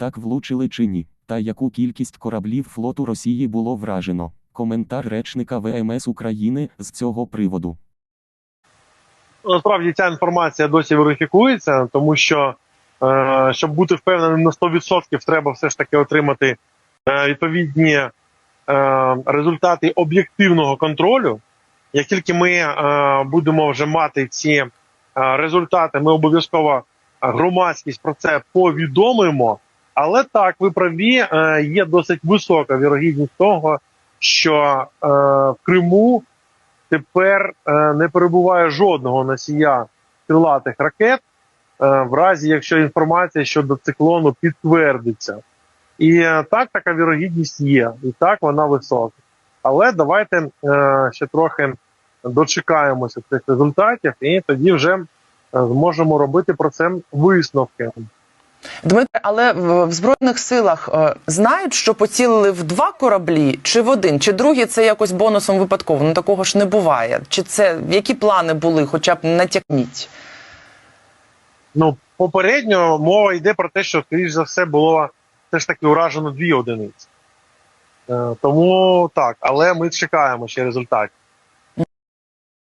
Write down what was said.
Так влучили чи ні, та яку кількість кораблів флоту Росії було вражено. Коментар речника ВМС України з цього приводу. Насправді ця інформація досі верифікується, тому що е, щоб бути впевненим на 100%, треба все ж таки отримати е, відповідні е, результати об'єктивного контролю. Як тільки ми е, будемо вже мати ці е, результати, ми обов'язково громадськість про це повідомимо. Але так, ви праві, е, є досить висока вірогідність того, що е, в Криму тепер е, не перебуває жодного носія крилатих ракет, в разі якщо інформація щодо циклону підтвердиться. І так, така вірогідність є, і так вона висока. Але давайте ще трохи дочекаємося цих результатів, і тоді вже зможемо робити про це висновки. Дмитре, але в, збройних силах е, знають, що поцілили в два кораблі, чи в один, чи другий це якось бонусом випадково. Ну такого ж не буває. Чи це які плани були? Хоча б натякніть. Ну, попередньо мова йде про те, що, скоріш за все, було все ж таки уражено дві одиниці. Е, тому так, але ми чекаємо ще результатів.